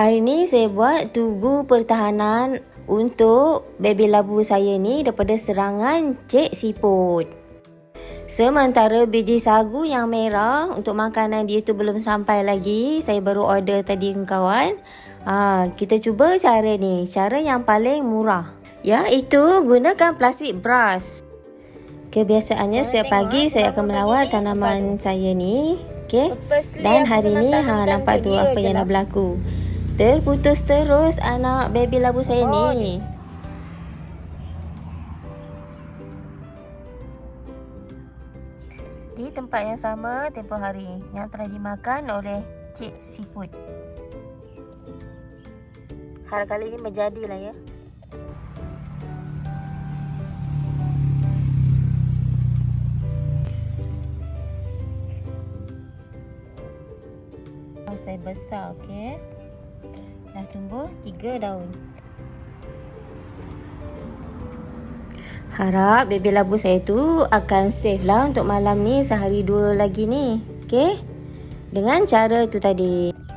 Hari ni saya buat tugu pertahanan untuk baby labu saya ni daripada serangan cik siput. Sementara biji sagu yang merah untuk makanan dia tu belum sampai lagi. Saya baru order tadi kawan. Ha, kita cuba cara ni. Cara yang paling murah. Iaitu gunakan plastik brush. Kebiasaannya setiap pagi saya akan melawat tanaman saya ni. Okay? Dan hari ni ha, nampak tu apa yang dah berlaku. Terputus terus anak baby labu saya ni. Di tempat yang sama tempoh hari yang telah dimakan oleh Cik Siput. Hal kali ini menjadilah ya. Saya besar okey. Tumbuh tiga daun. Harap baby labu saya tu akan safe lah untuk malam ni sehari dua lagi ni. Okey? Dengan cara tu tadi.